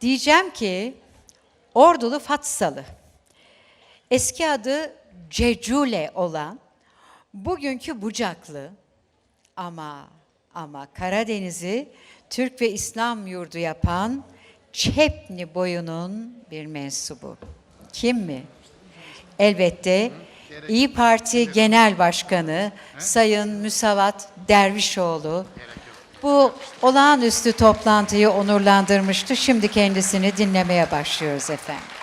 Diyeceğim ki Ordulu Fatsalı eski adı Cecule olan bugünkü Bucaklı ama ama Karadeniz'i Türk ve İslam yurdu yapan Çepni boyunun bir mensubu. Kim mi? Elbette İyi Parti Genel Başkanı Sayın Müsavat Dervişoğlu bu olağanüstü toplantıyı onurlandırmıştı. Şimdi kendisini dinlemeye başlıyoruz efendim.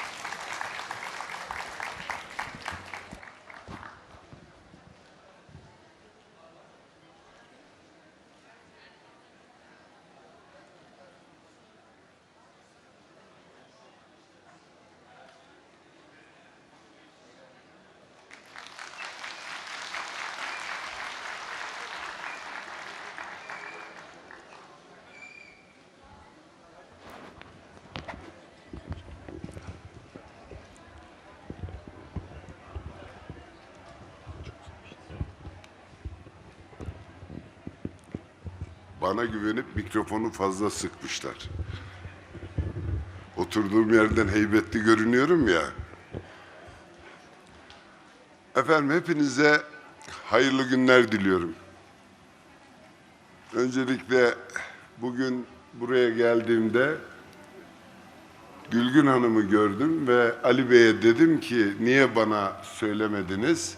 Bana güvenip mikrofonu fazla sıkmışlar. Oturduğum yerden heybetli görünüyorum ya. Efendim hepinize hayırlı günler diliyorum. Öncelikle bugün buraya geldiğimde Gülgün Hanım'ı gördüm ve Ali Bey'e dedim ki niye bana söylemediniz?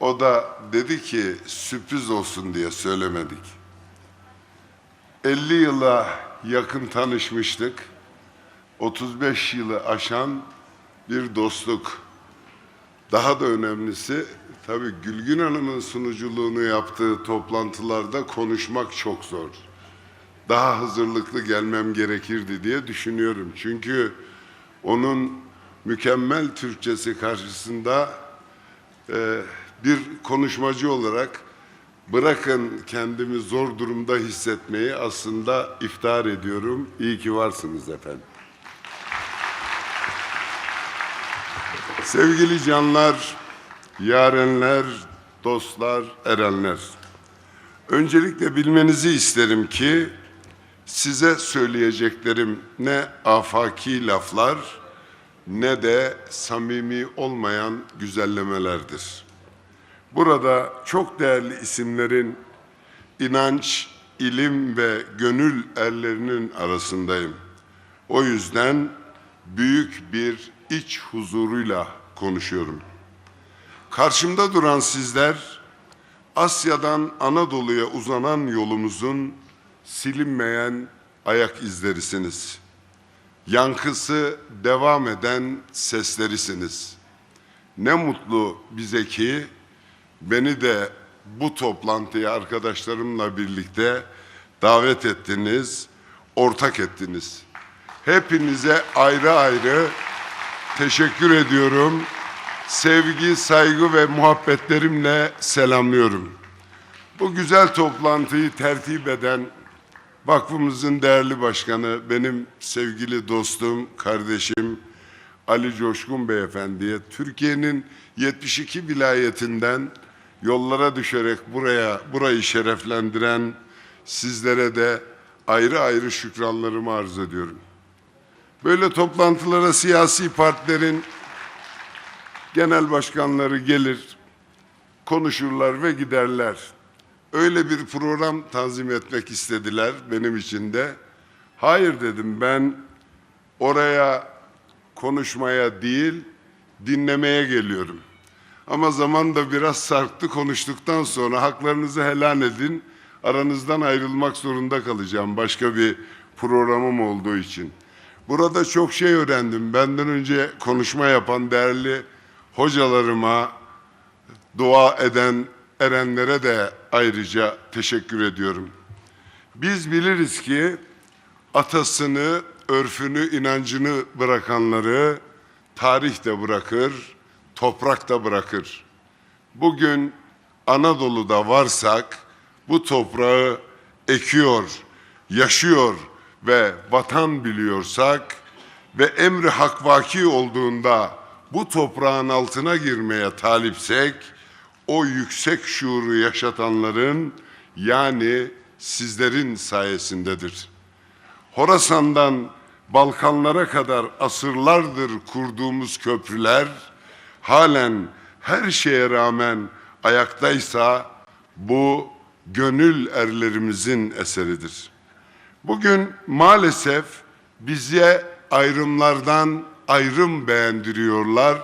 O da dedi ki sürpriz olsun diye söylemedik. 50 yıla yakın tanışmıştık. 35 yılı aşan bir dostluk. Daha da önemlisi tabii Gülgün Hanım'ın sunuculuğunu yaptığı toplantılarda konuşmak çok zor. Daha hazırlıklı gelmem gerekirdi diye düşünüyorum. Çünkü onun mükemmel Türkçesi karşısında e, bir konuşmacı olarak bırakın kendimi zor durumda hissetmeyi aslında iftihar ediyorum. İyi ki varsınız efendim. Sevgili canlar, yarenler, dostlar, erenler. Öncelikle bilmenizi isterim ki size söyleyeceklerim ne afaki laflar ne de samimi olmayan güzellemelerdir. Burada çok değerli isimlerin inanç, ilim ve gönül erlerinin arasındayım. O yüzden büyük bir iç huzuruyla konuşuyorum. Karşımda duran sizler Asya'dan Anadolu'ya uzanan yolumuzun silinmeyen ayak izlerisiniz. Yankısı devam eden seslerisiniz. Ne mutlu bize ki beni de bu toplantıya arkadaşlarımla birlikte davet ettiniz, ortak ettiniz. Hepinize ayrı ayrı teşekkür ediyorum. Sevgi, saygı ve muhabbetlerimle selamlıyorum. Bu güzel toplantıyı tertip eden vakfımızın değerli başkanı, benim sevgili dostum, kardeşim Ali Coşkun Beyefendi'ye Türkiye'nin 72 vilayetinden yollara düşerek buraya burayı şereflendiren sizlere de ayrı ayrı şükranlarımı arz ediyorum. Böyle toplantılara siyasi partilerin genel başkanları gelir, konuşurlar ve giderler. Öyle bir program tanzim etmek istediler benim için de. Hayır dedim ben oraya konuşmaya değil, dinlemeye geliyorum. Ama zaman da biraz sarktı konuştuktan sonra haklarınızı helal edin. Aranızdan ayrılmak zorunda kalacağım başka bir programım olduğu için. Burada çok şey öğrendim. Benden önce konuşma yapan değerli hocalarıma, dua eden erenlere de ayrıca teşekkür ediyorum. Biz biliriz ki atasını, örfünü, inancını bırakanları tarih de bırakır, toprak da bırakır. Bugün Anadolu'da varsak bu toprağı ekiyor, yaşıyor ve vatan biliyorsak ve emri hak vaki olduğunda bu toprağın altına girmeye talipsek o yüksek şuuru yaşatanların yani sizlerin sayesindedir. Horasan'dan Balkanlara kadar asırlardır kurduğumuz köprüler halen her şeye rağmen ayaktaysa bu gönül erlerimizin eseridir. Bugün maalesef bize ayrımlardan ayrım beğendiriyorlar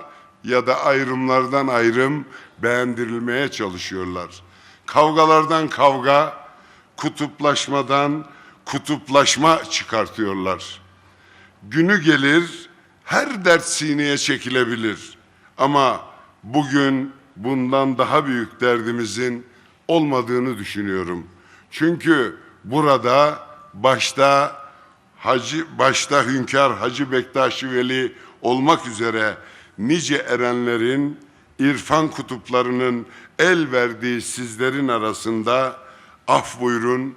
ya da ayrımlardan ayrım beğendirilmeye çalışıyorlar. Kavgalardan kavga, kutuplaşmadan kutuplaşma çıkartıyorlar. Günü gelir her dert sineye çekilebilir. Ama bugün bundan daha büyük derdimizin olmadığını düşünüyorum. Çünkü burada başta Hacı başta Hünkar Hacı Bektaşi Veli olmak üzere nice erenlerin irfan kutuplarının el verdiği sizlerin arasında af buyurun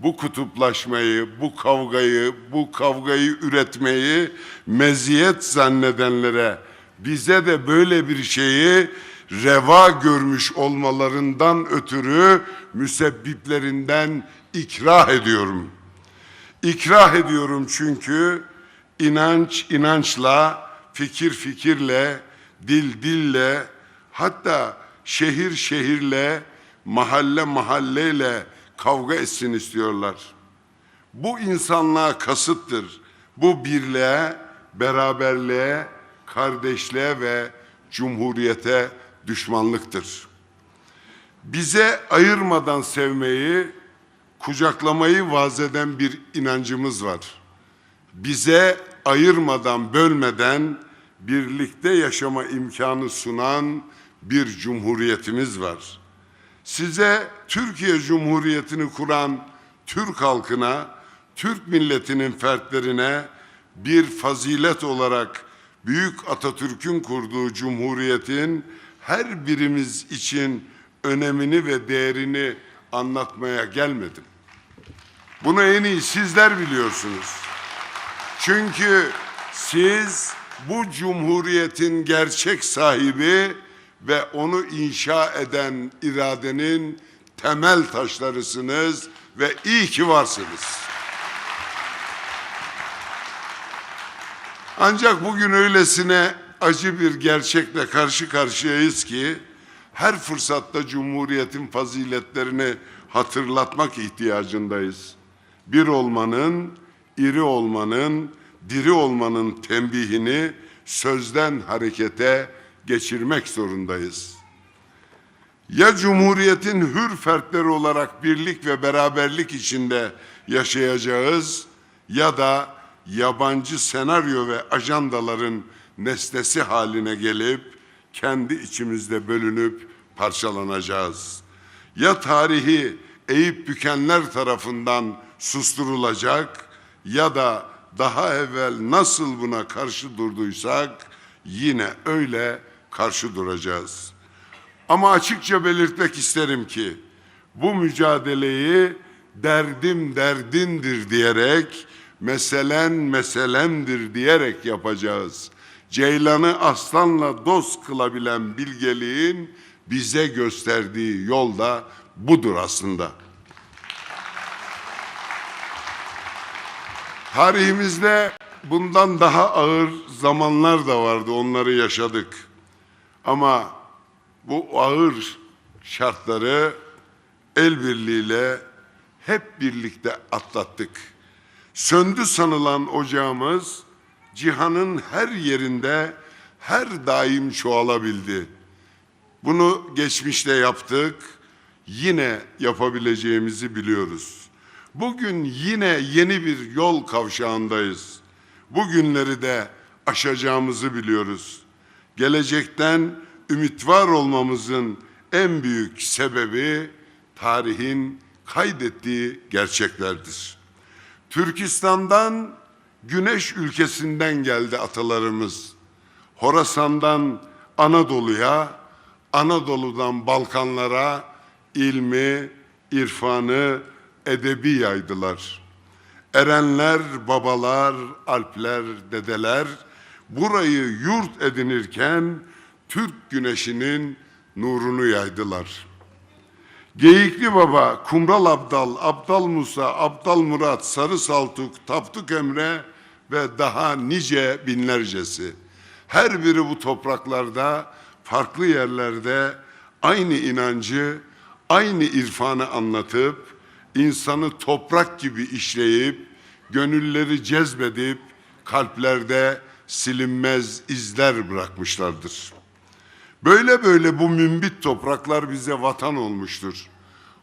bu kutuplaşmayı, bu kavgayı, bu kavgayı üretmeyi meziyet zannedenlere bize de böyle bir şeyi reva görmüş olmalarından ötürü müsebbiplerinden ikrah ediyorum. İkrah ediyorum çünkü inanç inançla, fikir fikirle, dil dille, hatta şehir şehirle, mahalle mahalleyle kavga etsin istiyorlar. Bu insanlığa kasıttır. Bu birliğe, beraberliğe, kardeşliğe ve cumhuriyete düşmanlıktır. Bize ayırmadan sevmeyi, kucaklamayı vaz eden bir inancımız var. Bize ayırmadan, bölmeden birlikte yaşama imkanı sunan bir cumhuriyetimiz var. Size Türkiye Cumhuriyeti'ni kuran Türk halkına, Türk milletinin fertlerine bir fazilet olarak Büyük Atatürk'ün kurduğu cumhuriyetin her birimiz için önemini ve değerini anlatmaya gelmedim. Bunu en iyi sizler biliyorsunuz. Çünkü siz bu cumhuriyetin gerçek sahibi ve onu inşa eden iradenin temel taşlarısınız ve iyi ki varsınız. Ancak bugün öylesine acı bir gerçekle karşı karşıyayız ki her fırsatta Cumhuriyet'in faziletlerini hatırlatmak ihtiyacındayız. Bir olmanın, iri olmanın, diri olmanın tembihini sözden harekete geçirmek zorundayız. Ya Cumhuriyet'in hür fertleri olarak birlik ve beraberlik içinde yaşayacağız ya da yabancı senaryo ve ajandaların nesnesi haline gelip kendi içimizde bölünüp parçalanacağız. Ya tarihi eğip bükenler tarafından susturulacak ya da daha evvel nasıl buna karşı durduysak yine öyle karşı duracağız. Ama açıkça belirtmek isterim ki bu mücadeleyi derdim derdindir diyerek, meselen meselemdir diyerek yapacağız. Ceylanı aslanla dost kılabilen bilgeliğin bize gösterdiği yol da budur aslında. Tarihimizde bundan daha ağır zamanlar da vardı, onları yaşadık. Ama bu ağır şartları el birliğiyle hep birlikte atlattık. Söndü sanılan ocağımız cihanın her yerinde her daim çoğalabildi. Bunu geçmişte yaptık, yine yapabileceğimizi biliyoruz. Bugün yine yeni bir yol kavşağındayız. Bu günleri de aşacağımızı biliyoruz. Gelecekten ümit var olmamızın en büyük sebebi tarihin kaydettiği gerçeklerdir. Türkistan'dan güneş ülkesinden geldi atalarımız. Horasan'dan Anadolu'ya, Anadolu'dan Balkanlara ilmi, irfanı, edebi yaydılar. Erenler, babalar, alpler, dedeler burayı yurt edinirken Türk güneşinin nurunu yaydılar. Geyikli Baba, Kumral Abdal, Abdal Musa, Abdal Murat, Sarı Saltuk, Tapduk Emre ve daha nice binlercesi. Her biri bu topraklarda, farklı yerlerde aynı inancı, aynı irfanı anlatıp, insanı toprak gibi işleyip, gönülleri cezbedip, kalplerde silinmez izler bırakmışlardır. Böyle böyle bu mümbit topraklar bize vatan olmuştur.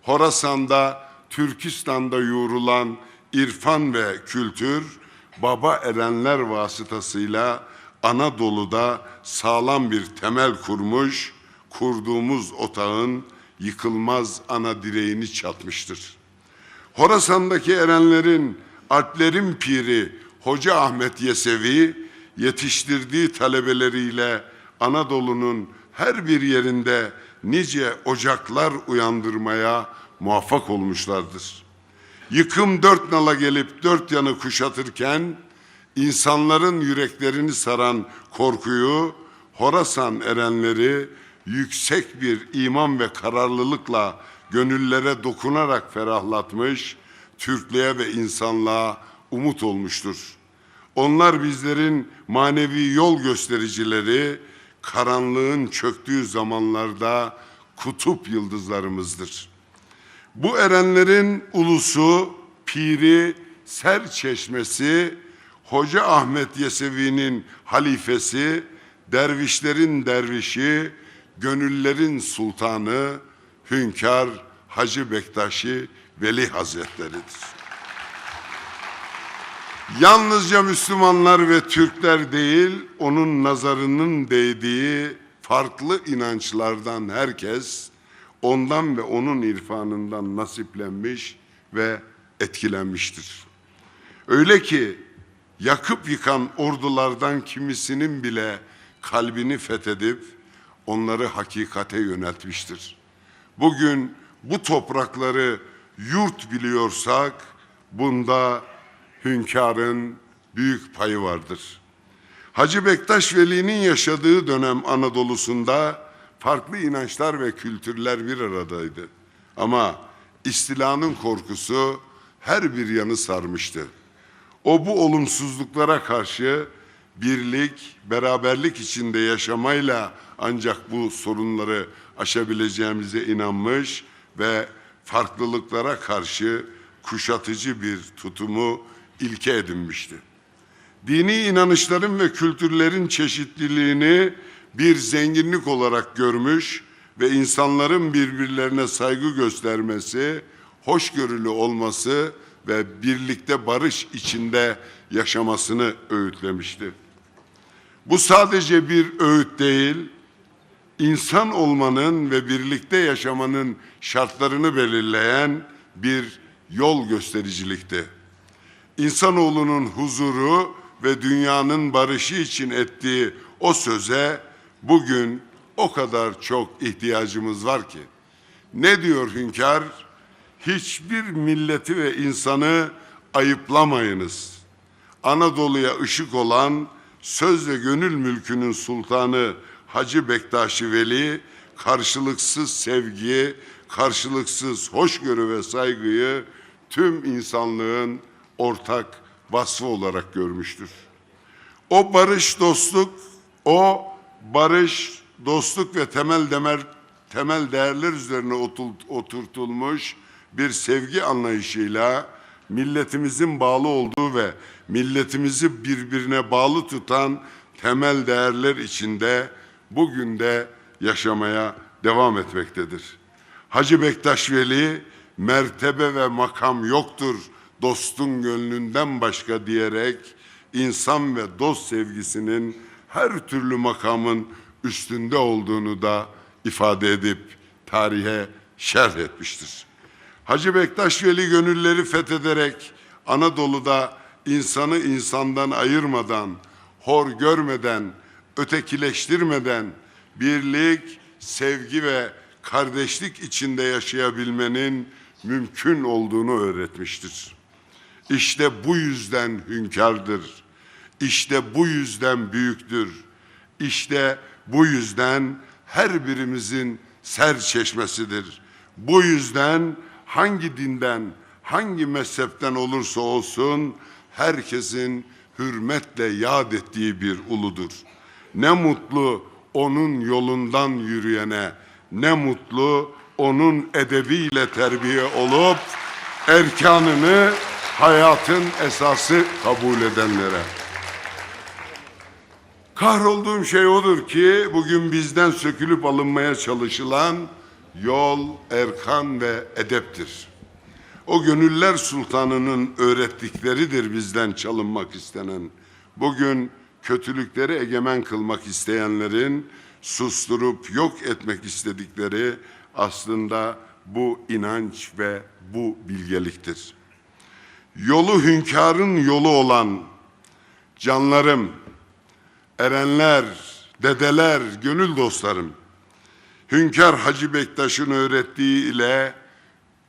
Horasan'da, Türkistan'da yoğrulan irfan ve kültür, baba erenler vasıtasıyla Anadolu'da sağlam bir temel kurmuş, kurduğumuz otağın yıkılmaz ana direğini çatmıştır. Horasan'daki erenlerin, Alplerin piri Hoca Ahmet Yesevi yetiştirdiği talebeleriyle Anadolu'nun her bir yerinde nice ocaklar uyandırmaya muvaffak olmuşlardır. Yıkım dört nala gelip dört yanı kuşatırken insanların yüreklerini saran korkuyu Horasan erenleri yüksek bir iman ve kararlılıkla gönüllere dokunarak ferahlatmış, Türklüğe ve insanlığa umut olmuştur. Onlar bizlerin manevi yol göstericileri, karanlığın çöktüğü zamanlarda kutup yıldızlarımızdır. Bu erenlerin ulusu, piri, ser çeşmesi, Hoca Ahmet Yesevi'nin halifesi, dervişlerin dervişi, gönüllerin sultanı, hünkâr Hacı Bektaşi Veli Hazretleri'dir. Yalnızca Müslümanlar ve Türkler değil, onun nazarının değdiği farklı inançlardan herkes ondan ve onun irfanından nasiplenmiş ve etkilenmiştir. Öyle ki yakıp yıkan ordulardan kimisinin bile kalbini fethedip onları hakikate yöneltmiştir. Bugün bu toprakları yurt biliyorsak bunda hünkârın büyük payı vardır. Hacı Bektaş Veli'nin yaşadığı dönem Anadolu'sunda farklı inançlar ve kültürler bir aradaydı. Ama istilanın korkusu her bir yanı sarmıştı. O bu olumsuzluklara karşı birlik, beraberlik içinde yaşamayla ancak bu sorunları aşabileceğimize inanmış ve farklılıklara karşı kuşatıcı bir tutumu ilke edinmişti. Dini inanışların ve kültürlerin çeşitliliğini bir zenginlik olarak görmüş ve insanların birbirlerine saygı göstermesi, hoşgörülü olması ve birlikte barış içinde yaşamasını öğütlemişti. Bu sadece bir öğüt değil, insan olmanın ve birlikte yaşamanın şartlarını belirleyen bir yol göstericilikti. İnsanoğlunun huzuru ve dünyanın barışı için ettiği o söze bugün o kadar çok ihtiyacımız var ki. Ne diyor hünkâr? Hiçbir milleti ve insanı ayıplamayınız. Anadolu'ya ışık olan söz ve gönül mülkünün sultanı Hacı Bektaşi Veli karşılıksız sevgi, karşılıksız hoşgörü ve saygıyı tüm insanlığın ortak vasfı olarak görmüştür. O barış, dostluk, o barış, dostluk ve temel demer, temel değerler üzerine oturtulmuş bir sevgi anlayışıyla milletimizin bağlı olduğu ve milletimizi birbirine bağlı tutan temel değerler içinde bugün de yaşamaya devam etmektedir. Hacı Bektaş Veli mertebe ve makam yoktur dostun gönlünden başka diyerek insan ve dost sevgisinin her türlü makamın üstünde olduğunu da ifade edip tarihe şerh etmiştir. Hacı Bektaş Veli gönülleri fethederek Anadolu'da insanı insandan ayırmadan, hor görmeden, ötekileştirmeden birlik, sevgi ve kardeşlik içinde yaşayabilmenin mümkün olduğunu öğretmiştir. İşte bu yüzden hünkârdır. İşte bu yüzden büyüktür. İşte bu yüzden her birimizin ser çeşmesidir. Bu yüzden hangi dinden, hangi mezhepten olursa olsun herkesin hürmetle yad ettiği bir uludur. Ne mutlu onun yolundan yürüyene, ne mutlu onun edebiyle terbiye olup erkanını hayatın esası kabul edenlere. Kahrolduğum şey odur ki bugün bizden sökülüp alınmaya çalışılan yol, erkan ve edeptir. O gönüller sultanının öğrettikleridir bizden çalınmak istenen. Bugün kötülükleri egemen kılmak isteyenlerin susturup yok etmek istedikleri aslında bu inanç ve bu bilgeliktir. Yolu hünkârın yolu olan canlarım, erenler, dedeler, gönül dostlarım, Hünkar Hacı Bektaş'ın öğrettiği ile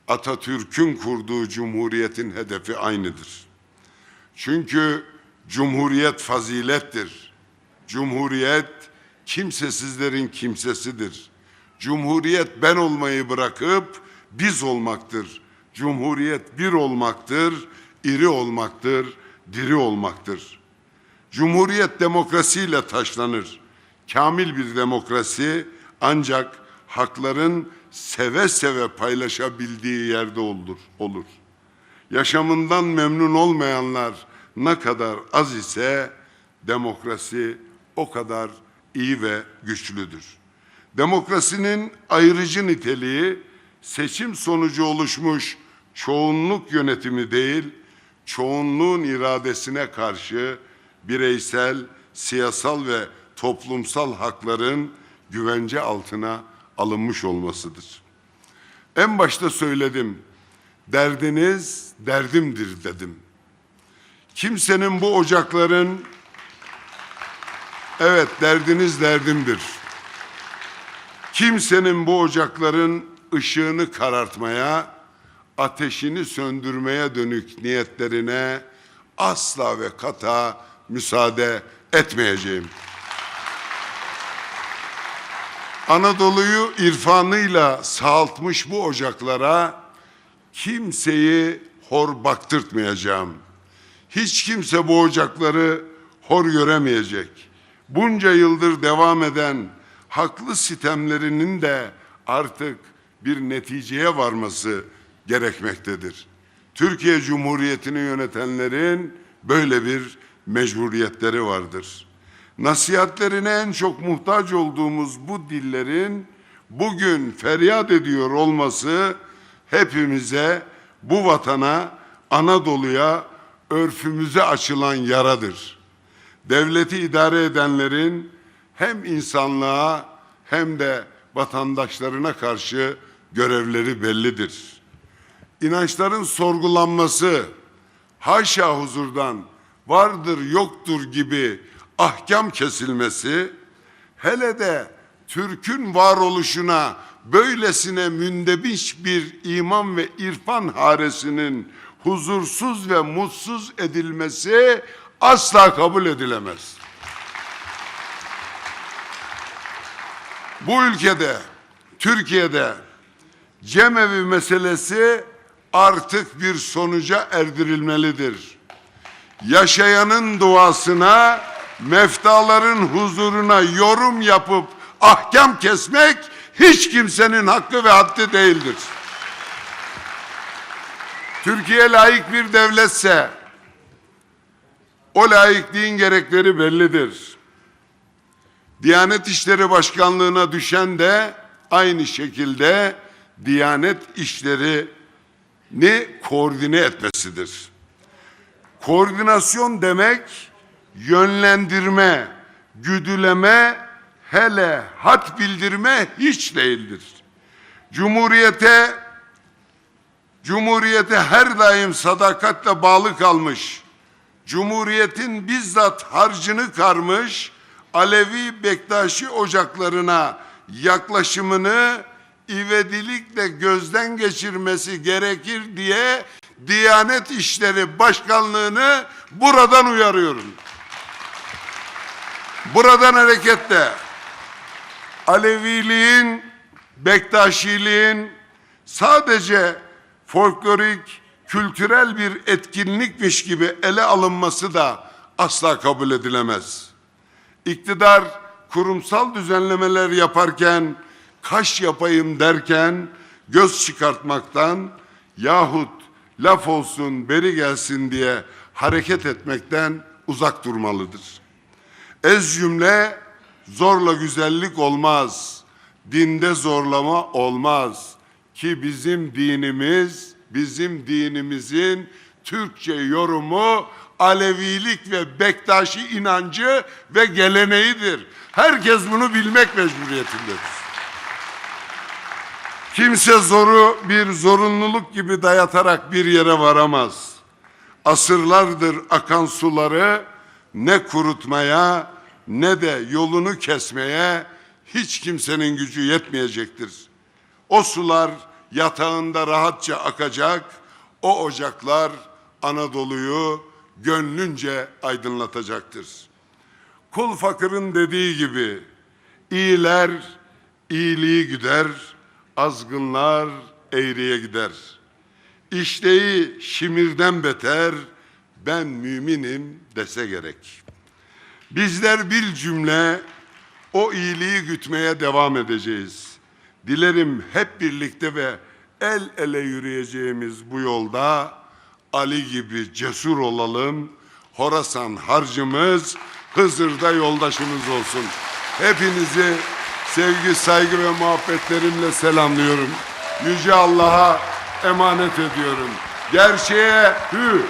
Atatürk'ün kurduğu cumhuriyetin hedefi aynıdır. Çünkü cumhuriyet fazilettir. Cumhuriyet kimsesizlerin kimsesidir. Cumhuriyet ben olmayı bırakıp biz olmaktır. Cumhuriyet bir olmaktır, iri olmaktır, diri olmaktır. Cumhuriyet demokrasiyle taşlanır. Kamil bir demokrasi ancak hakların seve seve paylaşabildiği yerde olur. olur. Yaşamından memnun olmayanlar ne kadar az ise demokrasi o kadar iyi ve güçlüdür. Demokrasinin ayrıcı niteliği seçim sonucu oluşmuş çoğunluk yönetimi değil, çoğunluğun iradesine karşı bireysel, siyasal ve toplumsal hakların güvence altına alınmış olmasıdır. En başta söyledim, derdiniz derdimdir dedim. Kimsenin bu ocakların, evet derdiniz derdimdir. Kimsenin bu ocakların ışığını karartmaya, ateşini söndürmeye dönük niyetlerine asla ve kata müsaade etmeyeceğim. Anadolu'yu irfanıyla sağaltmış bu ocaklara kimseyi hor baktırtmayacağım. Hiç kimse bu ocakları hor göremeyecek. Bunca yıldır devam eden haklı sitemlerinin de artık bir neticeye varması gerekmektedir. Türkiye Cumhuriyeti'ni yönetenlerin böyle bir mecburiyetleri vardır. Nasihatlerine en çok muhtaç olduğumuz bu dillerin bugün feryat ediyor olması hepimize, bu vatana, Anadolu'ya, örfümüze açılan yaradır. Devleti idare edenlerin hem insanlığa hem de vatandaşlarına karşı görevleri bellidir. İnançların sorgulanması, haşa huzurdan vardır yoktur gibi ahkam kesilmesi, hele de Türk'ün varoluşuna böylesine mündebiş bir iman ve irfan haresinin huzursuz ve mutsuz edilmesi asla kabul edilemez. Bu ülkede, Türkiye'de cemevi meselesi artık bir sonuca erdirilmelidir. Yaşayanın duasına, meftaların huzuruna yorum yapıp ahkam kesmek hiç kimsenin hakkı ve haddi değildir. Türkiye layık bir devletse o layıklığın gerekleri bellidir. Diyanet İşleri Başkanlığı'na düşen de aynı şekilde Diyanet işlerini koordine etmesidir. Koordinasyon demek yönlendirme, güdüleme, hele hat bildirme hiç değildir. Cumhuriyete Cumhuriyete her daim sadakatle bağlı kalmış, Cumhuriyetin bizzat harcını karmış, Alevi Bektaşi ocaklarına yaklaşımını ivedilikle gözden geçirmesi gerekir diye Diyanet İşleri Başkanlığı'nı buradan uyarıyorum. Buradan hareketle Aleviliğin, Bektaşiliğin sadece folklorik, kültürel bir etkinlikmiş gibi ele alınması da asla kabul edilemez. İktidar kurumsal düzenlemeler yaparken, kaş yapayım derken göz çıkartmaktan yahut laf olsun beri gelsin diye hareket etmekten uzak durmalıdır. Ez cümle zorla güzellik olmaz. Dinde zorlama olmaz. Ki bizim dinimiz, bizim dinimizin Türkçe yorumu Alevilik ve Bektaşi inancı ve geleneğidir. Herkes bunu bilmek mecburiyetindedir. Kimse zoru bir zorunluluk gibi dayatarak bir yere varamaz. Asırlardır akan suları ne kurutmaya ne de yolunu kesmeye hiç kimsenin gücü yetmeyecektir. O sular yatağında rahatça akacak, o ocaklar Anadolu'yu gönlünce aydınlatacaktır. Kul fakırın dediği gibi iyiler iyiliği güder, azgınlar eğriye gider. İşleyi şimirden beter, ben müminim dese gerek. Bizler bir cümle o iyiliği gütmeye devam edeceğiz. Dilerim hep birlikte ve el ele yürüyeceğimiz bu yolda Ali gibi cesur olalım. Horasan harcımız Hızır'da yoldaşımız olsun. Hepinizi sevgi, saygı ve muhabbetlerimle selamlıyorum. Yüce Allah'a emanet ediyorum. Gerçeğe hü,